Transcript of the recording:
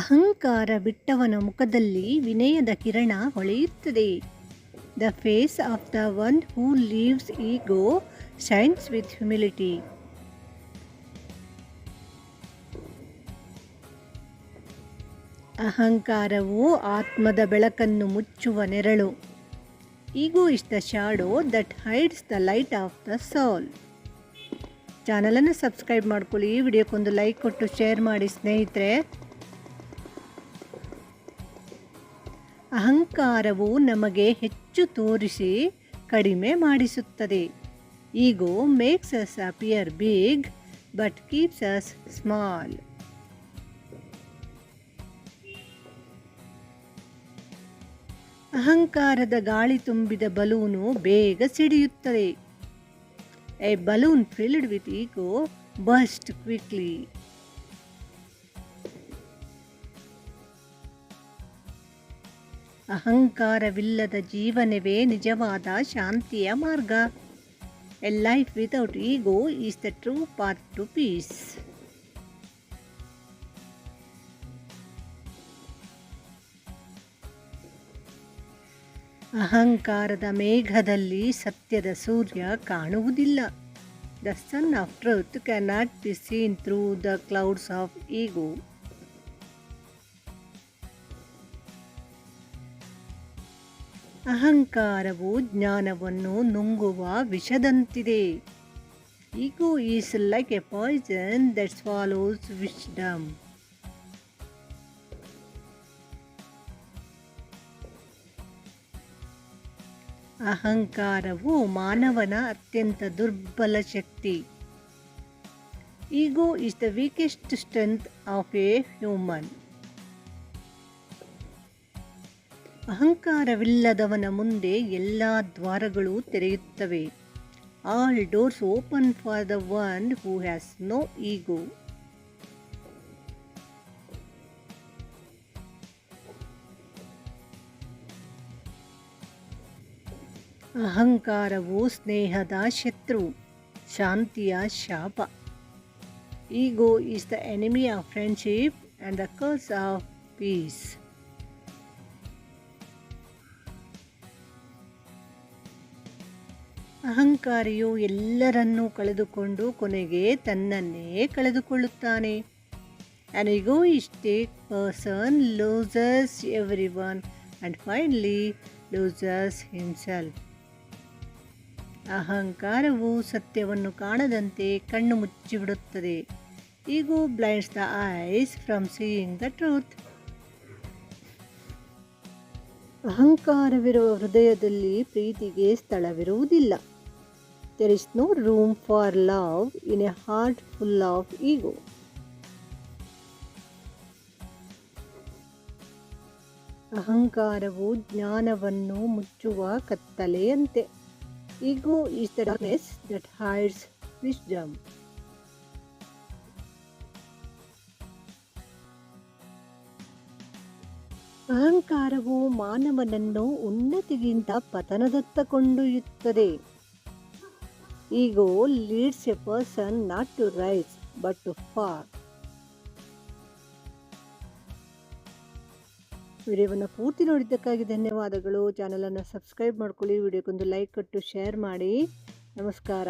ಅಹಂಕಾರ ಬಿಟ್ಟವನ ಮುಖದಲ್ಲಿ ವಿನಯದ ಕಿರಣ ಹೊಳೆಯುತ್ತದೆ. The face of the one who leaves ego shines with humility ಅಹಂಕಾರವು ಆತ್ಮದ ಬೆಳಕನ್ನು ಮುಚ್ಚುವ ನೆರಳು. Ego is the shadow that hides the light of the soul ಚಾನಲನ್ನು ಸಬ್ಸ್ಕ್ರೈಬ್ ಮಾಡ್ಕೊಳ್ಳಿ. ಈ ವಿಡಿಯೋಕ್ಕೊಂದು ಲೈಕ್ ಕೊಟ್ಟು ಶೇರ್ ಮಾಡಿ ಸ್ನೇಹಿತರೆ. ಅಹಂಕಾರವು ನಮಗೆ ಹೆಚ್ಚು ತೋರಿಸಿ ಕಡಿಮೆ ಮಾಡಿಸುತ್ತದೆ. Ego makes us appear big but keeps us small ಅಹಂಕಾರದ ಗಾಳಿ ತುಂಬಿದ ಬಲೂನು ಬೇಗ ಸಿಡಿಯುತ್ತದೆ. A balloon filled with ego bust quickly ಅಹಂಕಾರವಿಲ್ಲದ ಜೀವನವೇ ನಿಜವಾದ ಶಾಂತಿಯ ಮಾರ್ಗ. A life without ego is the true path to peace ಅಹಂಕಾರದ ಮೇಘದಲ್ಲಿ ಸತ್ಯದ ಸೂರ್ಯ ಕಾಣುವುದಿಲ್ಲ. The sun of truth can not be seen through the clouds of ego ಅಹಂಕಾರವು ಜ್ಞಾನವನ್ನು ನುಂಗುವ ವಿಷದಂತಿದೆ. Ego is like a poison that swallows wisdom ಅಹಂಕಾರವು ಮಾನವನ ಅತ್ಯಂತ ದುರ್ಬಲ ಶಕ್ತಿ. Ego is the weakest strength of a human ಅಹಂಕಾರವಿಲ್ಲದವನ ಮುಂದೆ ಎಲ್ಲ ದ್ವಾರಗಳು ತೆರೆಯುತ್ತವೆ. All doors open for the one who has no ego ಅಹಂಕಾರವು ಸ್ನೇಹದ ಶತ್ರು, ಶಾಂತಿಯ ಶಾಪ. Ego is the enemy of friendship and the curse of peace ಅಹಂಕಾರಿಯು ಎಲ್ಲರನ್ನೂ ಕಳೆದುಕೊಂಡು ಕೊನೆಗೆ ತನ್ನನ್ನೇ ಕಳೆದುಕೊಳ್ಳುತ್ತಾನೆ. An egoistic person loses everyone and finally loses himself ಅಹಂಕಾರವು ಸತ್ಯವನ್ನು ಕಾಣದಂತೆ ಕಣ್ಣು ಮುಚ್ಚಿಬಿಡುತ್ತದೆ. Ego blinds the eyes from seeing the truth ಅಹಂಕಾರವಿರುವ ಹೃದಯದಲ್ಲಿ ಪ್ರೀತಿಗೆ ಸ್ಥಳವಿರುವುದಿಲ್ಲ. There is no room for love in a heart full of ego. ಅಹಂಕಾರವು ಜ್ಞಾನವನ್ನು ಮುಚ್ಚುವ ಕತ್ತಲೆಯಂತೆ. Ego is the that hides wisdom ಅಹಂಕಾರವು ಮಾನವನನ್ನು ಉನ್ನತಿಗಿಂತ ಪತನದತ್ತ ಕೊಂಡೊಯ್ಯುತ್ತದೆ. Ego leads a person not to rise but to fall ವಿಡಿಯೋವನ್ನು ಪೂರ್ತಿ ನೋಡಿದ್ದಕ್ಕಾಗಿ ಧನ್ಯವಾದಗಳು. ಚಾನಲನ್ನು ಸಬ್ಸ್ಕ್ರೈಬ್ ಮಾಡ್ಕೊಳ್ಳಿ. ವಿಡಿಯೋಕ್ಕೊಂದು ಲೈಕ್ ಕೊಟ್ಟು ಶೇರ್ ಮಾಡಿ. ನಮಸ್ಕಾರ.